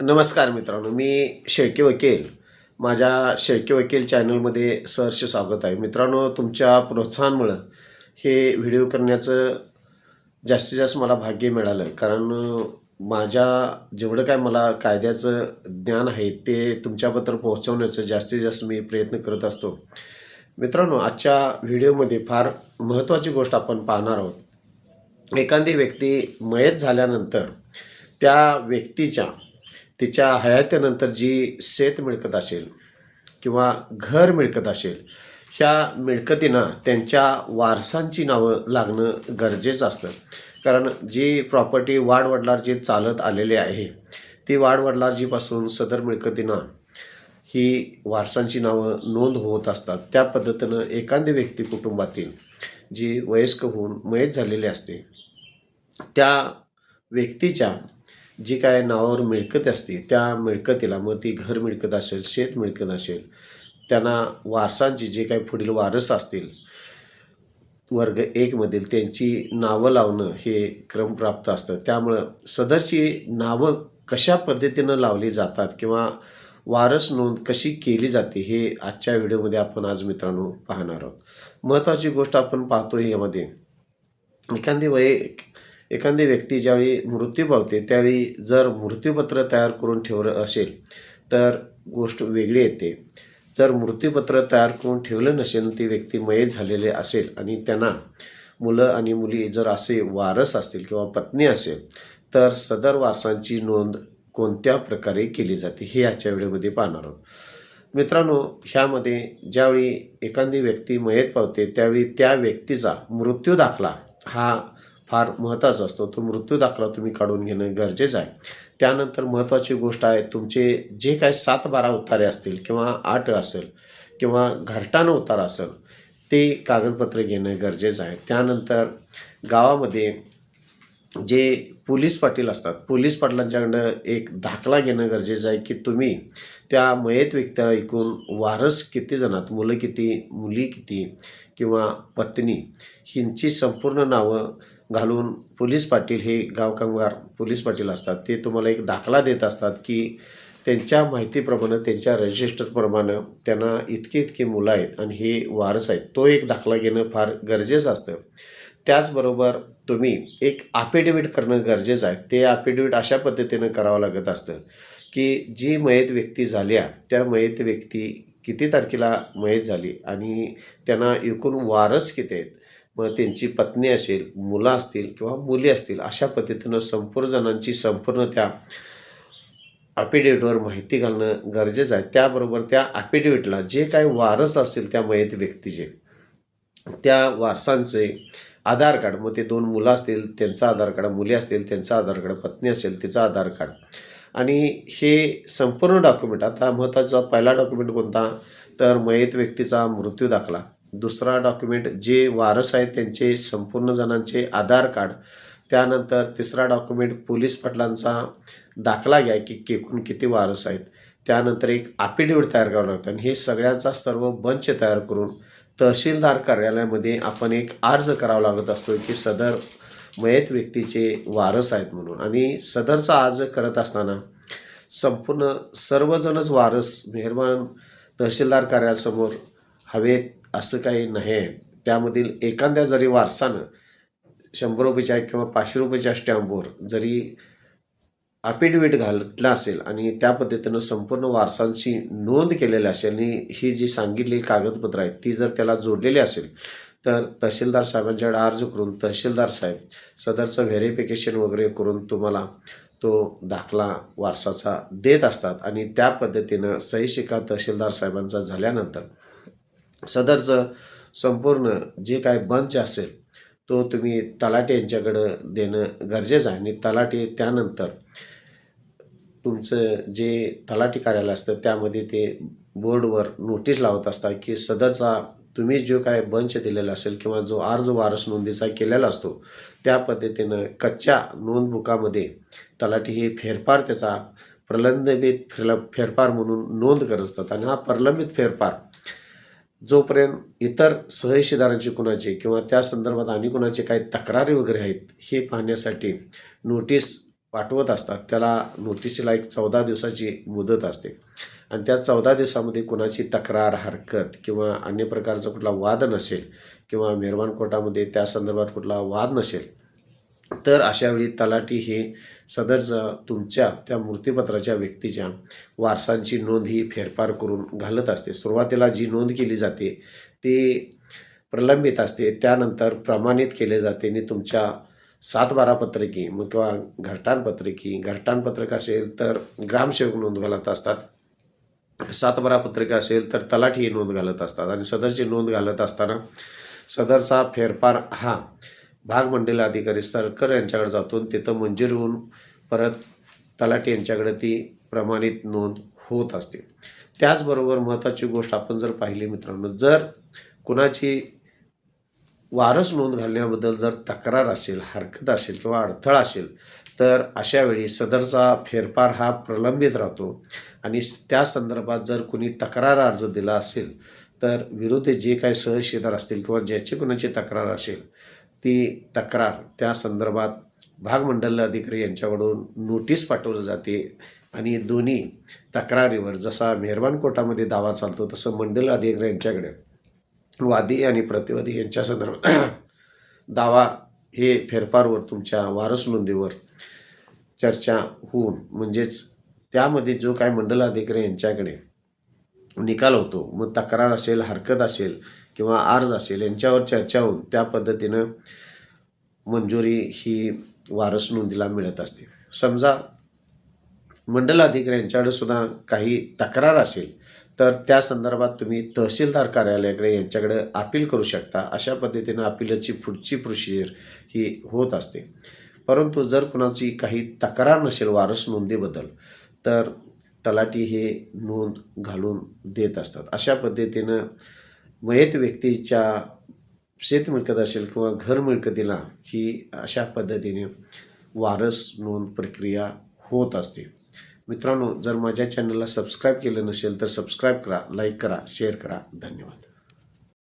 नमस्कार मित्रांनो मी शेळके वकील. माझ्या शेळके वकील चॅनलमध्ये सहर्ष स्वागत आहे. मित्रांनो तुमच्या प्रोत्साहनामुळं हे व्हिडिओ करण्याचं जास्तीत जास्त मला भाग्य मिळालं. कारण माझ्या जेवढं काय मला कायद्याचं ज्ञान आहे ते तुमच्याबद्दल पोहोचवण्याचं जास्तीत जास्त मी प्रयत्न करत असतो. मित्रांनो आजच्या व्हिडिओमध्ये फार महत्त्वाची गोष्ट आपण पाहणार आहोत. एखादी व्यक्ती मयत झाल्यानंतर त्या व्यक्तीच्या तिच्या हयातीनंतर जी शेत मिळकत असेल किंवा घर मिळकत असेल ह्या मिळकतींना त्यांच्या वारसांची नावं लागणं गरजेचं असतं. कारण जी प्रॉपर्टी वाडवडलार जी चालत आलेली आहे ती वाडवडिलारजीपासून सदर मिळकतींना ही वारसांची नावं नोंद होत असतात. त्या पद्धतीनं एखादी व्यक्ती कुटुंबातील जी वयस्क होऊन मयत झालेली असते त्या व्यक्तीच्या जी काय नावावर मिळकत असते त्या मिळकतीला मग ती घर मिळकत असेल शेत मिळकत असेल त्यांना वारसांची जे काही पुढील वारस असतील वर्ग एकमधील त्यांची नावं लावणं हे क्रमप्राप्त असतं. त्यामुळं सदरची नावं कशा पद्धतीनं लावली जातात किंवा वारस नोंद कशी केली जाते हे आजच्या व्हिडिओमध्ये आपण आज मित्रांनो पाहणार आहोत. महत्त्वाची गोष्ट आपण पाहतो यामध्ये एखादी वय एखादी व्यक्ती ज्यावेळी मृत्यू पावते त्यावेळी जर मृत्यूपत्र तयार करून ठेवलं असेल तर गोष्ट वेगळी येते. जर मृत्यूपत्र तयार करून ठेवलं नसेल ती व्यक्ती मयत झालेले असेल आणि त्यांना मुलं आणि मुली जर असे वारस असतील किंवा पत्नी असेल तर सदर वारसांची नोंद कोणत्या प्रकारे केली जाते हे आजच्या व्हिडिओमध्ये पाहणार आहोत. मित्रांनो ह्यामध्ये ज्यावेळी एखादी व्यक्ती मयत पावते त्यावेळी त्या व्यक्तीचा मृत्यू दाखला हा फार महत्त्वाचा असतो. तो मृत्यू दाखला तुम्ही काढून घेणं गरजेचं आहे. त्यानंतर महत्त्वाची गोष्ट आहे तुमचे जे काय सात बारा उतारे असतील किंवा आठ असेल किंवा घरटानं उतार असेल ते कागदपत्र घेणं गरजेचं आहे. त्यानंतर गावामध्ये जे पोलीस पाटील असतात पोलीस पाटलांच्याकडं एक दाखला घेणं गरजेचं आहे की तुम्ही त्या मयत व्यक्तीला ऐकून वारस किती जणात मुलं किती मुली किती किंवा पत्नी ह्यांची संपूर्ण नावं घालून पोलीस पाटील हे गाव कामगार पोलीस पाटील असतात ते तुम्हाला एक दाखला देत असतात की त्यांच्या माहितीप्रमाणे त्यांच्या रजिस्टरप्रमाणे त्यांना इतके इतके मुलं आहेत आणि हे वारस आहेत. तो एक दाखला घेणं फार गरजेचं असतं. त्याचबरोबर तुम्ही एक अफिडेविट करणं गरजेचं आहे. ते अफिडेविट अशा पद्धतीनं करावं लागत असतं की जी मयत व्यक्ती झाल्या त्या मयत व्यक्ती किती तारखेला मयत झाली आणि त्यांना एकूण वारस किती आहेत? मग त्यांची पत्नी असेल मुलं असतील किंवा मुली असतील अशा पद्धतीनं संपूर्ण जणांची संपूर्ण त्या अफिडेविटवर माहिती घालणं गरजेचं आहे. त्याबरोबर त्या अफिडेविटला जे काय वारस असतील त्या मयत व्यक्तीचे त्या वारसांचे आधार कार्ड मग ते दोन मुलं असतील त्यांचं आधार कार्ड मुली असतील त्यांचं आधार कार्ड पत्नी असेल तिचं आधार कार्ड. आणि हे संपूर्ण डॉक्युमेंट आता महत्त्वाचा पहिला डॉक्युमेंट कोणता? तर मयत व्यक्तीचा मृत्यू दाखला. दुसरा डॉक्युमेंट जे वारस आहेत त्यांचे संपूर्ण जणांचे आधार कार्ड त्यानंतर तिसरा डॉक्युमेंट पोलीस पाटलांचा दाखला घ्या की एकूण किती वारस आहेत. त्यानंतर एक अफिडेविट तयार करावं लागतं आणि हे सगळ्याचा सर्व बंच तयार करून तहसीलदार कार्यालयामध्ये आपण एक अर्ज करावा लागत असतो की सदर मयत व्यक्तीचे वारस आहेत म्हणून. आणि सदरचा अर्ज करत असताना संपूर्ण सर्वजणच वारस मेहरबान तहसीलदार कार्यालयासमोर हवेत असं काही नाही. आहे त्यामधील एखाद्या जरी वारसानं शंभर रुपयेच्या किंवा पाचशे रुपयेच्या स्टॅम्पवर जरी अपिडविट घातला असेल आणि त्या पद्धतीनं संपूर्ण वारसांची नोंद केलेली असेल आणि ही जी सांगितलेली कागदपत्र आहेत ती जर त्याला जोडलेली असेल तर तहसीलदार साहेबांच्याकडे अर्ज करून तहसीलदार साहेब सदरचं व्हेरिफिकेशन वगैरे करून तुम्हाला तो दाखला वारसाचा देत असतात. आणि त्या पद्धतीनं सही शिका तहसीलदार साहेबांचा झाल्यानंतर सदरचं संपूर्ण जे काय बंच असेल तो तुम्ही तलाटे यांच्याकडं देणं गरजेचं आहे. आणि तलाटे त्यानंतर तुमचं जे तलाठी कार्यालय असतं त्यामध्ये ते बोर्डवर नोटीस लावत असतात की सदरचा तुम्ही जो काय बंच दिलेला असेल किंवा जो अर्ज वारस नोंदीचा केलेला असतो त्या पद्धतीनं कच्च्या नोंदबुकामध्ये तलाठी हे फेरफार त्याचा प्रलंबित फेर फेरफार म्हणून नोंद करत असतात. आणि हा प्रलंबित फेरफार जोपर्यंत इतर सहहिशीदारांची कुणाचे किंवा त्या संदर्भात आणि कुणाचे काही तक्रारी वगैरे आहेत हे पाहण्यासाठी नोटीस पाठवत असतात. त्याला नोटीसला एक चौदा दिवसाची मुदत असते. आणि त्या चौदा दिवसामध्ये कुणाची तक्रार हरकत किंवा अन्य प्रकारचा कुठला वाद नसेल किंवा मेहरबान कोर्टामध्ये त्या संदर्भात कुठला वाद नसेल तर अशावेळी तलाठी हे सदरचं तुमच्या त्या मूर्तीपत्राच्या व्यक्तीच्या वारसांची नोंद ही फेरफार करून घालत असते. सुरुवातीला जी नोंद केली जाते ती प्रलंबित असते. त्यानंतर प्रमाणित केले जाते आणि तुमच्या सात बारा पत्रकी मग किंवा घरटानपत्रकी घरटानपत्रक असेल तर ग्रामसेवक नोंद घालत असतात. सात बारा पत्रिका असेल तर तलाठी ही नोंद घालत असतात. आणि सदरची नोंद घालत असताना सदरचा फेरफार हा भागमंडल अधिकारी सरकर यांच्याकडे जातो आणि तिथं मंजूर होऊन परत तलाठी यांच्याकडे ती प्रमाणित नोंद होत असते. त्याचबरोबर महत्त्वाची गोष्ट आपण जर पाहिली मित्रांनो जर कुणाची वारस नोंद घालण्याबद्दल जर तक्रार असेल हरकत असेल किंवा अडथळा असेल तर अशा वेळी सदरचा फेरफार हा प्रलंबित राहतो. आणि त्या संदर्भात जर कुणी तक्रार अर्ज दिला असेल तर विरुद्ध जे काही सहशिदार असतील किंवा ज्याची कुणाची तक्रार असेल ती तक्रार त्या संदर्भात भागमंडल अधिकारी यांच्याकडून नोटीस पाठवली जाते. आणि दोन्ही तक्रारीवर जसा मेहरबान कोर्टामध्ये दावा चालतो तसं मंडल अधिकारी यांच्याकडे वादी आणि प्रतिवादी यांच्या संदर्भात दावा हे फेरफारवर तुमच्या वारस नोंदीवर चर्चा होऊन म्हणजेच त्यामध्ये जो काय मंडल अधिकारी यांच्याकडे निकाल होतो मग तक्रार असेल हरकत असेल किंवा अर्ज असेल यांच्यावर चर्चा होऊन त्या पद्धतीनं मंजुरी ही वारस नोंदीला मिळत असते. समजा मंडल अधिकारी यांच्याकडे सुद्धा काही तक्रार असेल तर त्या संदर्भात तुम्ही तहसीलदार कार्यालयाकडे यांच्याकडे अपील करू शकता. अशा पद्धतीनं अपिलाची पुढची प्रोसिजर ही होत असते. परंतु जर कुणाची काही तक्रार नसेल वारस नोंदीबद्दल तर तलाठी हे नोंद घालून देत असतात. अशा पद्धतीनं मयत व्यक्तीच्या शेत मिळकत असेल किंवा घर मिळकतीला ही अशा पद्धतीने वारस नोंद प्रक्रिया होत असते. मित्रांनो जर माझ्या चॅनलला सबस्क्राईब केलं नसेल तर सबस्क्राईब करा लाईक करा शेअर करा. धन्यवाद.